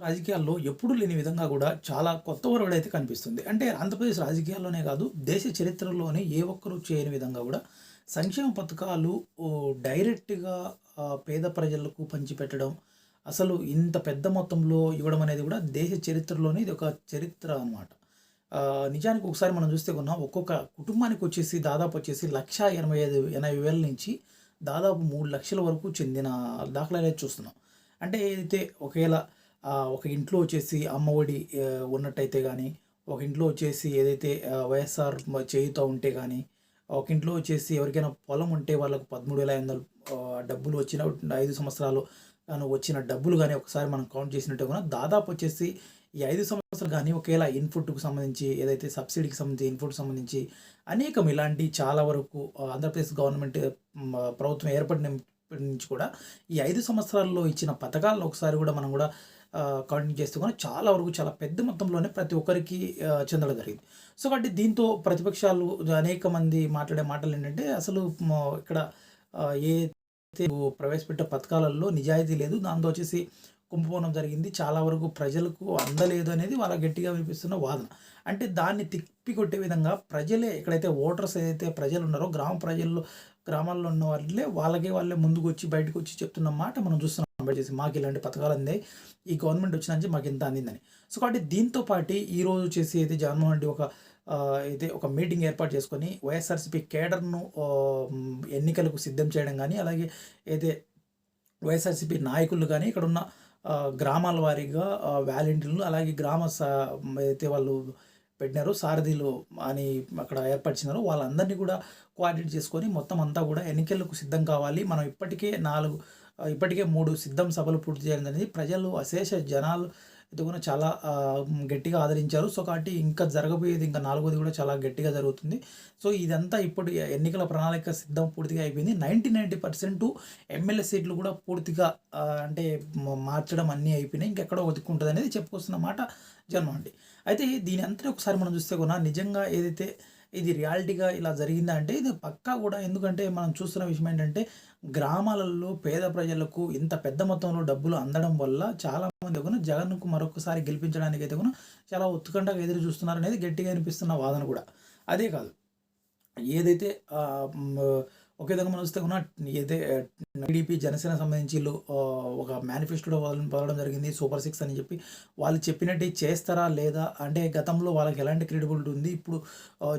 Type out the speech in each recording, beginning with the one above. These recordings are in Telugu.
రాజకీయాల్లో ఎప్పుడూ లేని విధంగా కూడా చాలా కొత్త ఒరవడి అయితే కనిపిస్తుంది. అంటే ఆంధ్రప్రదేశ్ రాజకీయాల్లోనే కాదు దేశ చరిత్రలోనే ఏ ఒక్కరూ చేయని విధంగా కూడా సంక్షేమ పథకాలు ఓ, డైరెక్ట్గా పేద ప్రజలకు పంచిపెట్టడం అసలు ఇంత పెద్ద మొత్తంలో ఇవ్వడం అనేది కూడా దేశ చరిత్రలోనే ఇది ఒక చరిత్ర అనమాట నిజానికి ఒకసారి మనం చూస్తే కొన్నా ఒక్కొక్క కుటుంబానికి వచ్చేసి దాదాపు వచ్చేసి లక్ష ఎనభై ఐదు ఎనభై వేల నుంచి దాదాపు మూడు లక్షల వరకు చెందిన దాఖలాలు చూస్తున్నాం. అంటే ఏదైతే ఒకవేళ ఒక ఇంట్లో వచ్చేసి అమ్మఒడి ఒడి ఉన్నట్టయితే కానీ ఒక ఇంట్లో వచ్చేసి ఏదైతే వైఎస్ఆర్ చేయుతో చేయుత ఉంటే కానీ ఒక ఇంట్లో వచ్చేసి ఎవరికైనా పొలం ఉంటే వాళ్ళకు పదమూడు వేల ఐదు వందలు డబ్బులు వచ్చిన ఐదు సంవత్సరాలు వచ్చిన డబ్బులు కానీ ఒకసారి మనం కౌంట్ చేసినట్టు కూడా దాదాపు వచ్చేసి ఈ ఐదు సంవత్సరాలు కానీ ఒకవేళ ఇన్పుట్కు సంబంధించి ఏదైతే సబ్సిడీకి సంబంధించి ఇన్పుట్ సంబంధించి అనేకం ఇలాంటి చాలా వరకు ఆంధ్రప్రదేశ్ గవర్నమెంట్ ప్రభుత్వం ఏర్పడిన నుంచి కూడా ఈ ఐదు సంవత్సరాల్లో ఇచ్చిన పథకాలను ఒకసారి కూడా మనం కూడా కంటిన్యూ చేస్తూ కూడా చాలా వరకు చాలా పెద్ద మొత్తంలోనే ప్రతి ఒక్కరికి చెందడం జరిగింది. సో కాబట్టి దీంతో ప్రతిపక్షాలు అనేక మంది మాట్లాడే మాటలు ఏంటంటే అసలు ఇక్కడ ఏ ప్రవేశపెట్టే పథకాలలో నిజాయితీ లేదు. దాంతో వచ్చేసి కుంభకోణం జరిగింది. చాలా వరకు ప్రజలకు అందలేదు అనేది వాళ్ళ గట్టిగా వినిపిస్తున్న వాదన. అంటే దాన్ని తిప్పికొట్టే విధంగా ప్రజలే ఎక్కడైతే ఓటర్స్ ఏదైతే ప్రజలు ఉన్నారో గ్రామ ప్రజల్లో గ్రామాల్లో ఉన్న వాళ్ళే వాళ్ళకే వాళ్ళే ముందుకు వచ్చి బయటకు వచ్చి చెప్తున్న మాట మనం చూస్తున్నాం. చేసి మాకు ఇలాంటి పథకాలు అందాయి ఈ గవర్నమెంట్ వచ్చిన నుంచి మాకు ఇంత అందిందని. సో కాబట్టి దీంతో పాటు ఈరోజు చేసి అయితే జగన్మోహన్ రెడ్డి ఒక అయితే ఒక మీటింగ్ ఏర్పాటు చేసుకొని వైఎస్ఆర్సీపీ కేడర్ను ఎన్నికలకు సిద్ధం చేయడం కానీ అలాగే అయితే వైఎస్ఆర్సీపీ నాయకులు కానీ ఇక్కడ ఉన్న గ్రామాల వారీగా ఆ, వాలంటీర్లు అలాగే గ్రామ స అయితే వాళ్ళు పెట్టినారు సారథిలు అని అక్కడ ఏర్పరిచినారు. వాళ్ళందరినీ కూడా కోఆర్డినేట్ చేసుకొని మొత్తం అంతా కూడా ఎన్నికలకు సిద్ధం కావాలి. మనం ఇప్పటికే నాలుగు ఇప్పటికే మూడు సిద్ధం సభలు పూర్తి చేయడం ప్రజలు అశేష జనాలు ఇది కూడా చాలా గట్టిగా ఆదరించారు. సో కాబట్టి ఇంకా జరగబోయేది ఇంకా నాలుగోది కూడా చాలా గట్టిగా జరుగుతుంది. సో ఇదంతా ఇప్పుడు ఎన్నికల ప్రణాళిక సిద్ధం పూర్తిగా అయిపోయింది. నైంటీ నైంటీ పర్సెంట్ ఎమ్మెల్యే సీట్లు కూడా పూర్తిగా అంటే మార్చడం అన్నీ అయిపోయినాయి. ఇంకెక్కడో ఒతుక్కుంటుంది అనేది చెప్పుకొస్తున్న మాట జన్మోహన్ అయితే దీని అంతా ఒకసారి మనం చూస్తే కూడా నిజంగా ఏదైతే ఇది రియాలిటీగా ఇలా జరిగిందా అంటే ఇది పక్కా కూడా. ఎందుకంటే మనం చూస్తున్న విషయం ఏంటంటే గ్రామాలలో పేద ప్రజలకు ఇంత పెద్ద మొత్తంలో డబ్బులు అందడం వల్ల చాలా మంది కూడా జగన్కు మరొకసారి గెలిపించడానికి అయితే కూడా చాలా ఉత్కంఠగా ఎదురు చూస్తున్నారు అనేది గట్టిగా అనిపిస్తున్న వాదన కూడా. అదే కాదు ఏదైతే ఒకే విధంగా మనం చూస్తే కూడా ఏదైతే టీడీపీ జనసేన సంబంధించి ఒక మేనిఫెస్టోలో వాళ్ళని పొందడం జరిగింది సూపర్ సిక్స్ అని చెప్పి. వాళ్ళు చెప్పినట్టు చేస్తారా లేదా అంటే గతంలో వాళ్ళకి ఎలాంటి క్రెడిబిలిటీ ఉంది? ఇప్పుడు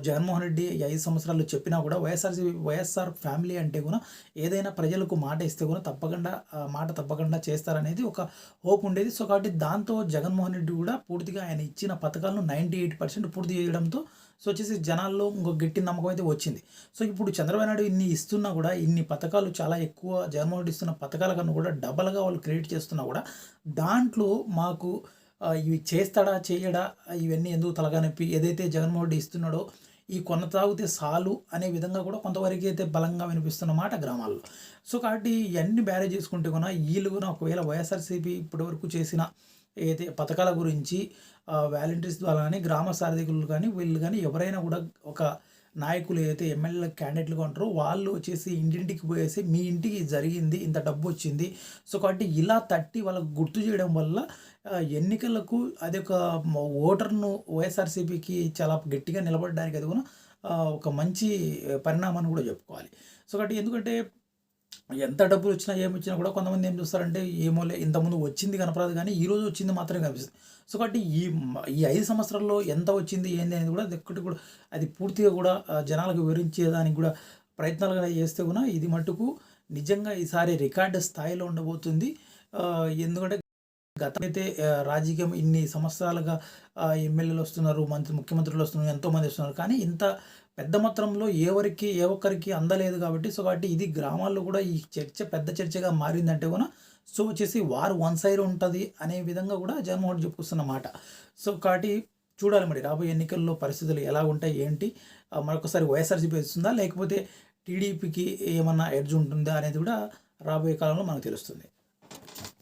జగన్మోహన్ రెడ్డి ఐదు సంవత్సరాలు చెప్పినా కూడా వైఎస్ఆర్సీ వైఎస్ఆర్ ఫ్యామిలీ అంటే కూడా ఏదైనా ప్రజలకు మాట ఇస్తే కూడా తప్పకుండా మాట తప్పకుండా చేస్తారనేది ఒక హోప్ ఉండేది. సో కాబట్టి దాంతో జగన్మోహన్ రెడ్డి కూడా పూర్తిగా ఆయన ఇచ్చిన పథకాలను నైంటీ ఎయిట్ పర్సెంట్ పూర్తి చేయడంతో సో వచ్చేసి జనాల్లో ఇంకో గట్టి నమ్మకం అయితే వచ్చింది. సో ఇప్పుడు చంద్రబాబు నాయుడు ఇన్ని ఇస్తున్నా కూడా ఇన్ని పథకాలు చాలా ఎక్కువ జగన్మోహన్ రెడ్డి ఇస్తున్న పథకాల కన్నా కూడా డబల్గా వాళ్ళు క్రియేట్ చేస్తున్నా కూడా దాంట్లో మాకు ఇవి చేస్తాడా చేయడా ఇవన్నీ ఎందుకు తలగానొప్పి ఏదైతే జగన్మోహన్ రెడ్డి ఇస్తున్నాడో ఈ కొన తాగితే సాలు అనే విధంగా కూడా కొంతవరకు అయితే బలంగా వినిపిస్తున్న మాట గ్రామాల్లో. సో కాబట్టి ఇవన్నీ బ్యారేజ్ చేసుకుంటే కూడా వీళ్ళు కూడా ఒకవేళ వైఎస్ఆర్సీపీ ఇప్పటివరకు చేసిన ఏదైతే పథకాల గురించి వాలంటీర్స్ ద్వారా కానీ గ్రామ సారథికులు కానీ వీళ్ళు కానీ ఎవరైనా కూడా ఒక నాయకులు ఏదైతే ఎమ్మెల్యే క్యాండిడేట్లుగా ఉంటారో వాళ్ళు వచ్చేసి ఇంటింటికి పోయేసి మీ ఇంటికి జరిగింది ఇంత డబ్బు వచ్చింది. సో కాబట్టి ఇలా తట్టి వాళ్ళకు గుర్తు చేయడం వల్ల ఎన్నికలకు అది ఒక ఓటర్ను వైఎస్ఆర్సీపీకి చాలా గట్టిగా నిలబడడానికి అది కూడా ఒక మంచి పరిణామాన్ని కూడా చెప్పుకోవాలి. సో కాబట్టి ఎందుకంటే ఎంత డబ్బులు వచ్చినా ఏమి వచ్చినా కూడా కొంతమంది ఏం చూస్తారంటే ఏమోలే ఇంతకుముందు వచ్చింది కనపడదు కానీ ఈ రోజు వచ్చింది మాత్రమే కనిపిస్తుంది. సో కాబట్టి ఈ ఈ ఐదు సంవత్సరాల్లో ఎంత వచ్చింది ఏంది అనేది కూడా ఎక్కడికి కూడా అది పూర్తిగా కూడా జనాలకు వివరించేదానికి కూడా ప్రయత్నాలు చేస్తే కూడా ఇది మటుకు నిజంగా ఈసారి రికార్డు స్థాయిలో ఉండబోతుంది. ఎందుకంటే గతమైతే రాజకీయం ఇన్ని సంవత్సరాలుగా ఎమ్మెల్యేలు వస్తున్నారు మంత్రి ముఖ్యమంత్రులు వస్తున్నారు ఎంతోమంది వస్తున్నారు. కానీ ఇంత పెద్ద మొత్తంలో ఎవరికి ఏ ఒక్కరికి అందలేదు కాబట్టి సో కాబట్టి ఇది గ్రామాల్లో కూడా ఈ చర్చ పెద్ద చర్చగా మారిందంటే కూడా సో వచ్చేసి వారు వన్ సైడ్ ఉంటుంది అనే విధంగా కూడా జగన్మోహన్ రెడ్డి చెప్పుకొస్తున్న మాట. సో కాబట్టి చూడాలి మరి రాబోయే ఎన్నికల్లో పరిస్థితులు ఎలా ఉంటాయి ఏంటి? మరొకసారి వైఎస్ఆర్సీపీ వస్తుందా? లేకపోతే టీడీపీకి ఏమన్నా ఎడ్జ్ ఉంటుందా అనేది కూడా రాబోయే కాలంలో మనకు తెలుస్తుంది.